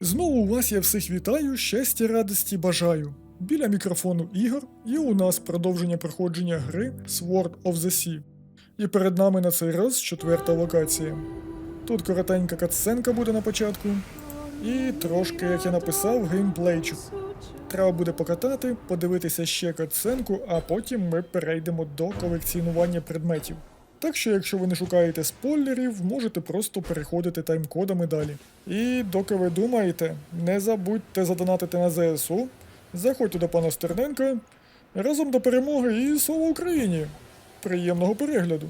Знову вас я всіх вітаю, щастя, радості бажаю. Біля мікрофону Ігор, і у нас продовження проходження гри Sword of the Sea. І перед нами на цей раз четверта локація. Тут коротенька катсценка буде на початку, і трошки, як я написав, геймплейчик. Треба буде покатати, подивитися ще катсценку, а потім ми перейдемо до колекціонування предметів. Так що, якщо ви не шукаєте спойлерів, можете просто переходити тайм-кодами далі. І доки ви думаєте, не забудьте задонатити на ЗСУ, заходьте до пана Стерненка, разом до перемоги і слава Україні! Приємного перегляду!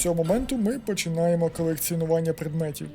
Цього моменту ми починаємо колекціонування предметів.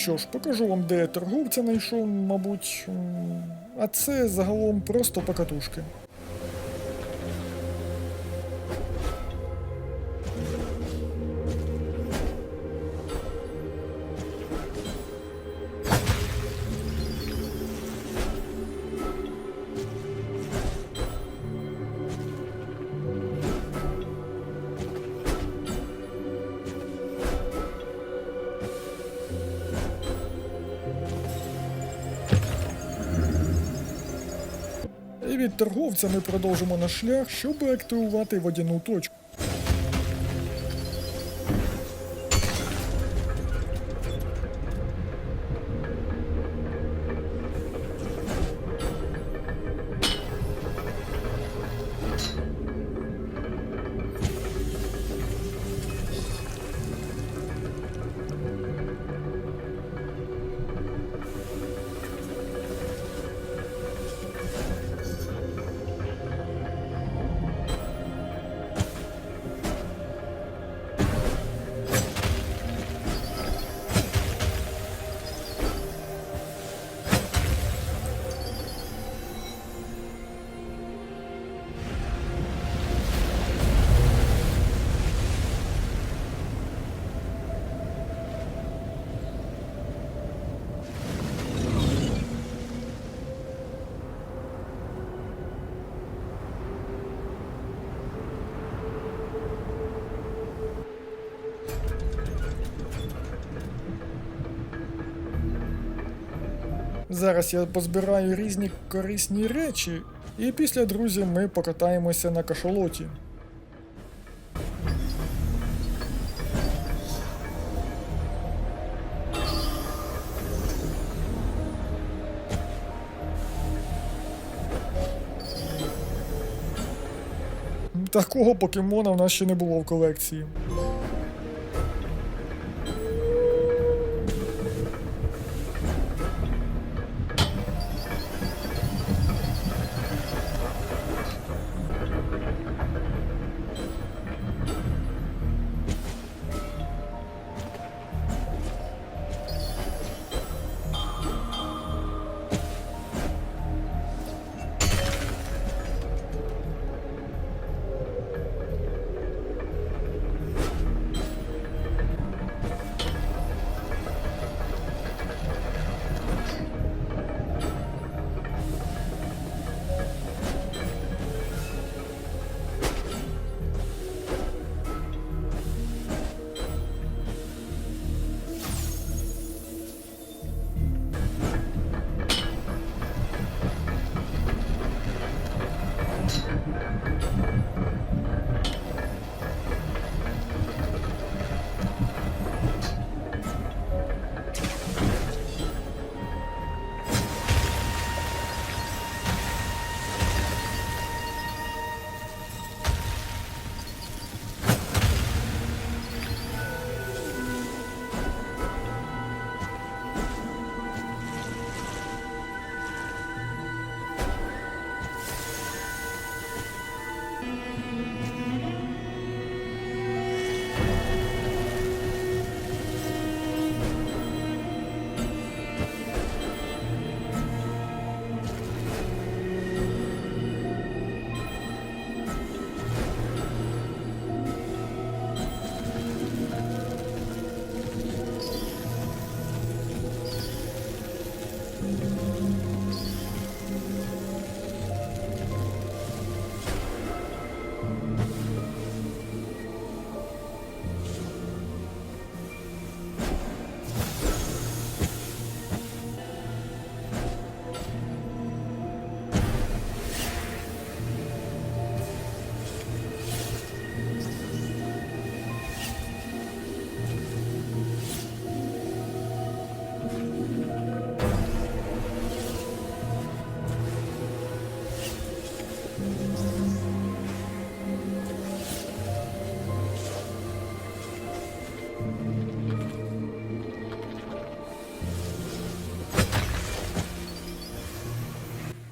Що ж, покажу вам, де я торговця знайшов, мабуть. А це загалом просто покатушки. Від торговця ми продовжимо наш шлях, щоб активувати водяну точку. Зараз я позбираю різні корисні речі, і після друзів ми покатаємося на кашалоті. Такого покемона в нас ще не було в колекції.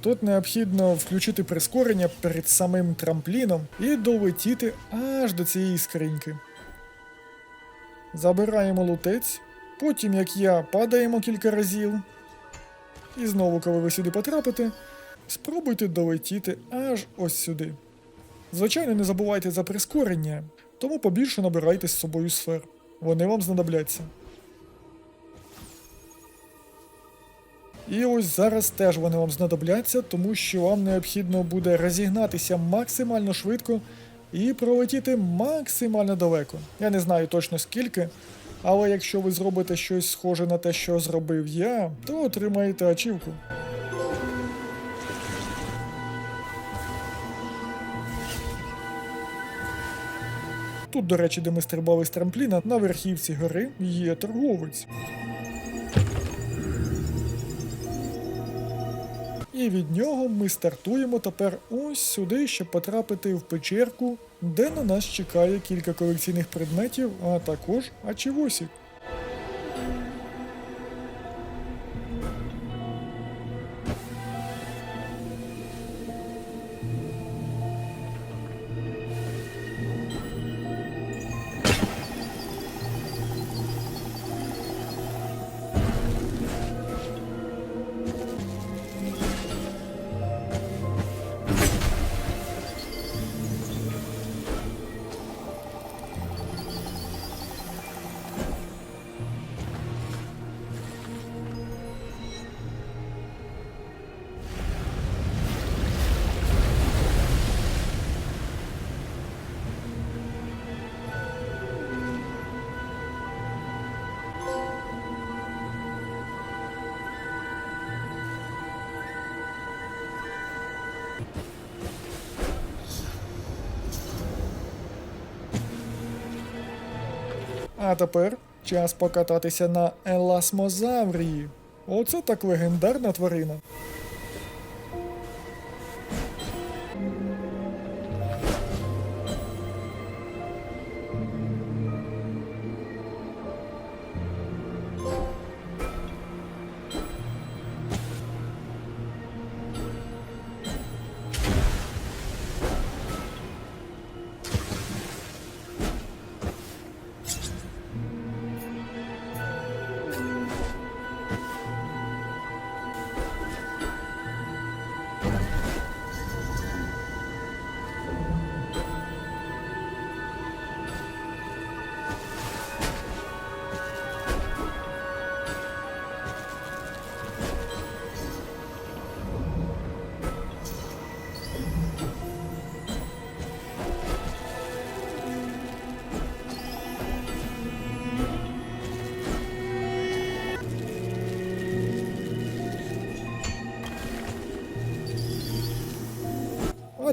Тут необхідно включити прискорення перед самим трампліном і долетіти аж до цієї скриньки. Забираємо лутець Потім, як я, падаємо кілька разів. І знову, коли ви сюди потрапите, спробуйте долетіти аж ось сюди. Звичайно, не забувайте за прискорення, тому побільше набирайте з собою сфер. Вони вам знадобляться. І ось зараз теж вони вам знадобляться, тому що вам необхідно буде розігнатися максимально швидко і пролетіти максимально далеко. Я не знаю точно скільки, але якщо ви зробите щось схоже на те, що зробив я, то отримаєте ачівку. Тут, до речі, де ми стрибали з трампліна, на верхівці гори є торговець. І від нього ми стартуємо тепер ось сюди, щоб потрапити в печерку, де на нас чекає кілька колекційних предметів, а також ачівосік. А тепер час покататися на еласмозаврії. Оце так легендарна тварина.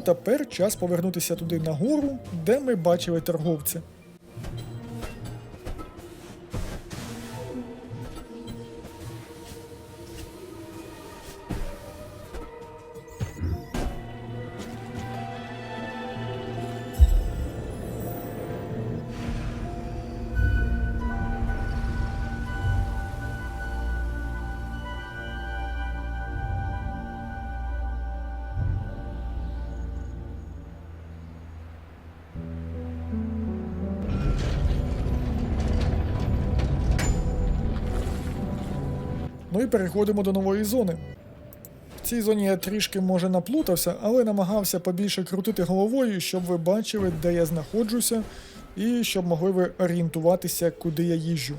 Тепер час повернутися туди нагору, де ми бачили торговця. І переходимо до нової зони. В цій зоні я трішки може наплутався, але намагався побільше крутити головою, щоб ви бачили, де я знаходжуся, і щоб могли ви орієнтуватися, куди я їжджу.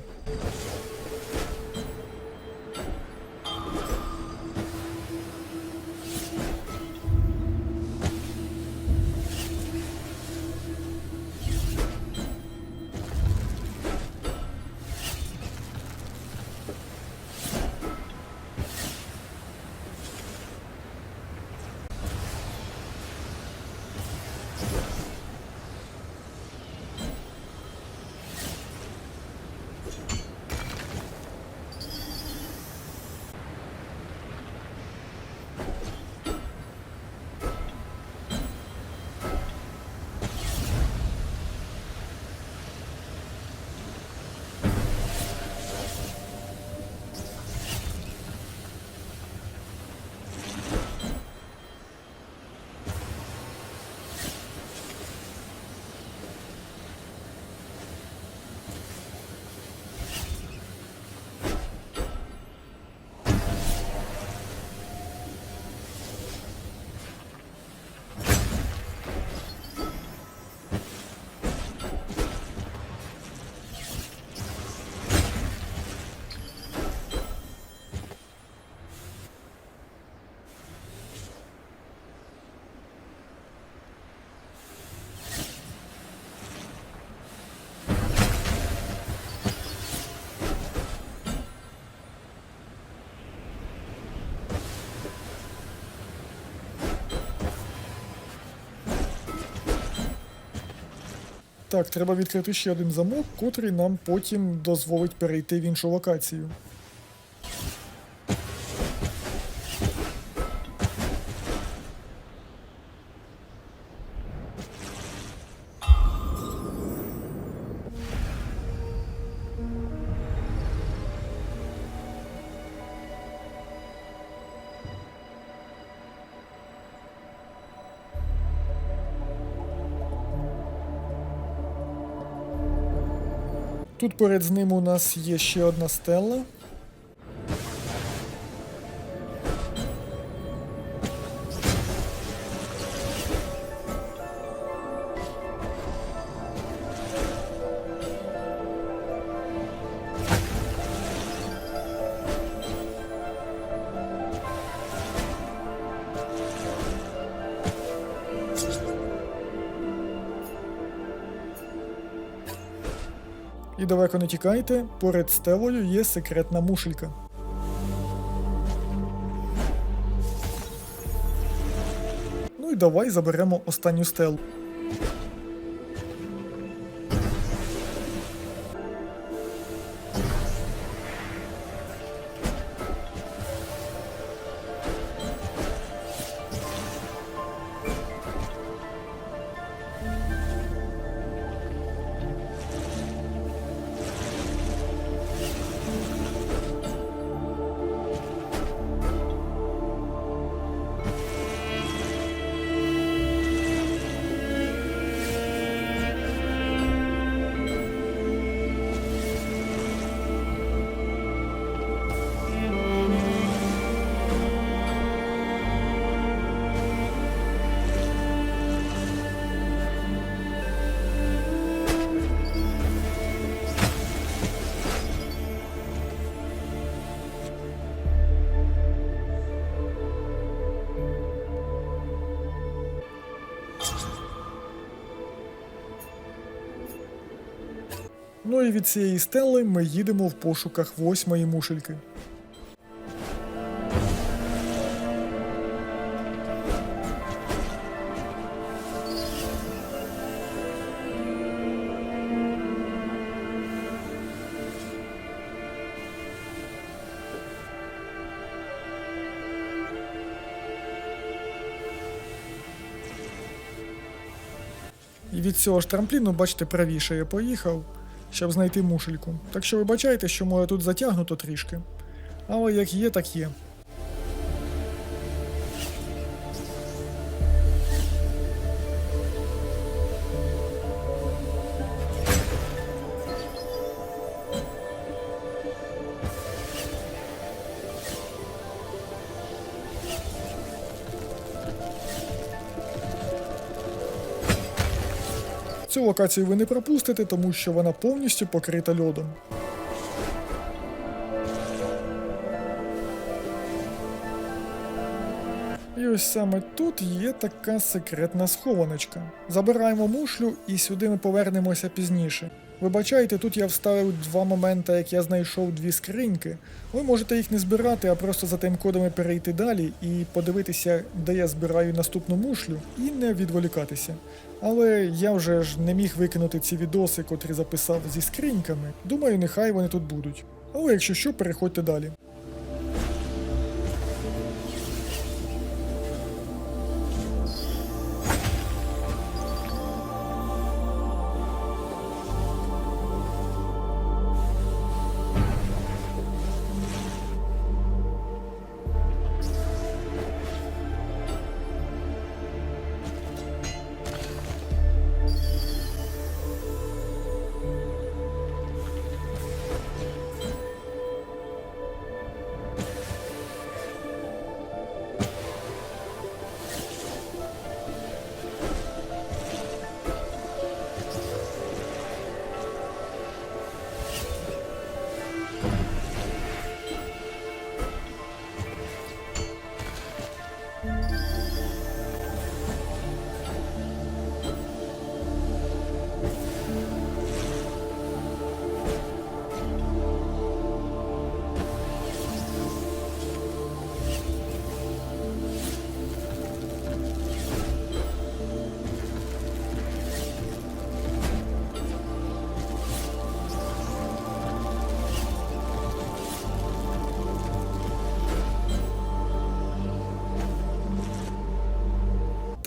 Так, треба відкрити ще один замок, котрий нам потім дозволить перейти в іншу локацію. Тут перед з ним у нас є ще одна стела. І далеко не тікайте, поряд стелою є секретна мушелька. Ну і давай заберемо останню стелу. Ну і від цієї стели ми їдемо в пошуках восьмої мушельки. І від цього ж трампліну, бачите, правіше я поїхав, щоб знайти мушельку. Так що вибачайте, що моє тут затягнуто трішки. Але як є, так є. Локацію ви не пропустите, тому що вона повністю покрита льодом. І ось саме тут є така секретна схованочка. Забираємо мушлю і сюди ми повернемося пізніше. Вибачайте, тут я вставив два моменти, як я знайшов дві скриньки. Ви можете їх не збирати, а просто за тим кодами перейти далі і подивитися, де я збираю наступну мушлю, і не відволікатися. Але я вже ж не міг викинути ці відоси, котрі записав зі скриньками. Думаю, нехай вони тут будуть. Але якщо що, переходьте далі.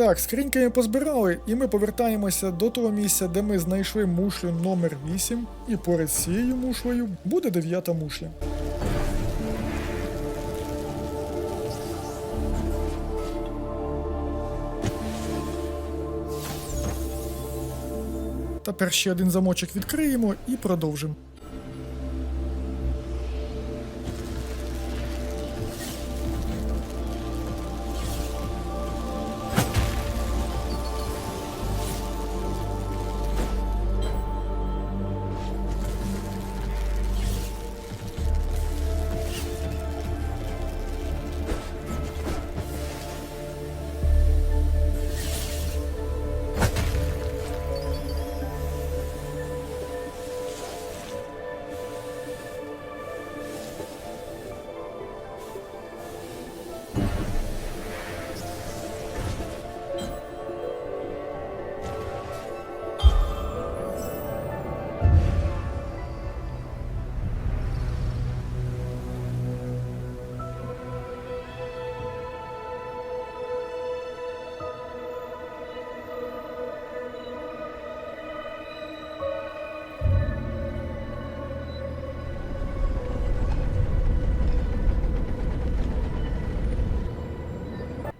Так, скриньки ми позбирали, і ми повертаємося до того місця, де ми знайшли мушлю номер 8, і поряд з цією мушлею буде дев'ята мушля. Тепер ще один замочок відкриємо і продовжимо.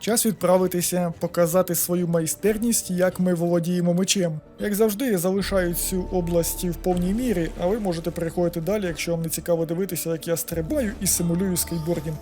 Час відправитися, показати свою майстерність, як ми володіємо мечем. Як завжди, я залишаю цю область в повній мірі, а ви можете переходити далі, якщо вам не цікаво дивитися, як я стрибаю і симулюю скейтбордінг.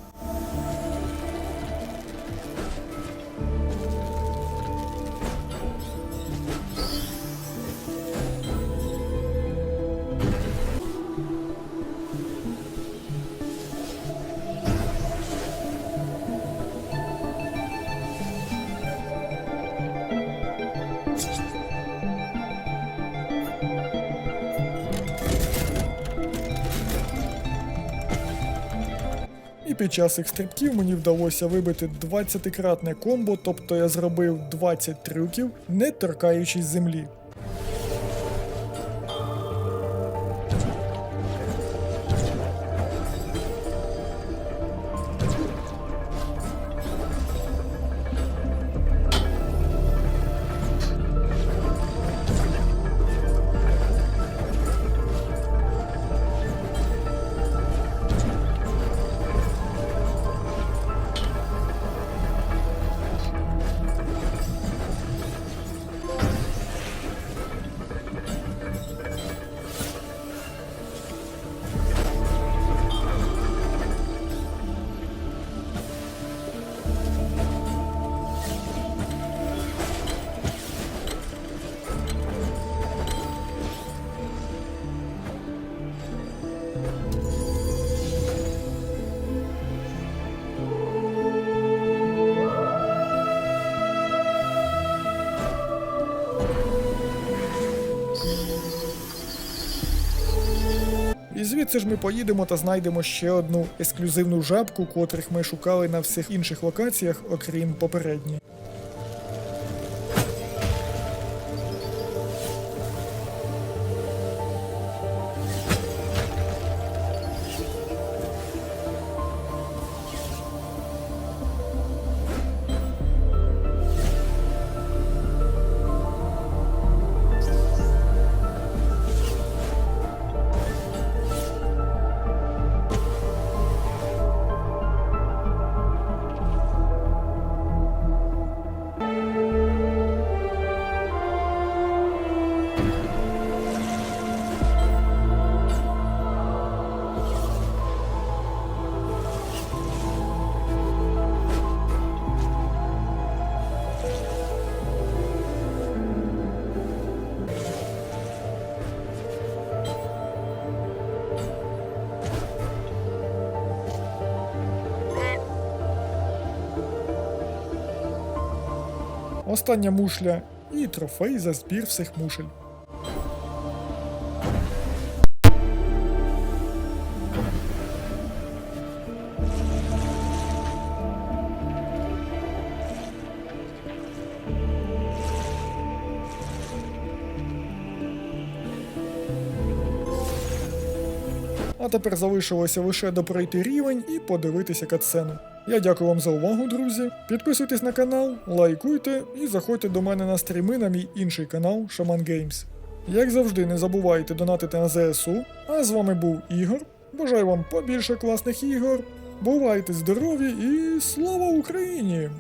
Під час їх стрибків мені вдалося вибити 20-кратне комбо, тобто я зробив 20 трюків, не торкаючись землі. Звідси ж ми поїдемо та знайдемо ще одну ексклюзивну жабку, котрих ми шукали на всіх інших локаціях, окрім попередньої. Остання мушля і трофей за збір всіх мушель. А тепер залишилося лише допройти рівень і подивитися катсцену. Я дякую вам за увагу, друзі. Підписуйтесь на канал, лайкуйте і заходьте до мене на стріми на мій інший канал Shaman Games. Як завжди, не забувайте донатити на ЗСУ. А з вами був Ігор. Бажаю вам побільше класних ігор. Бувайте здорові і слава Україні!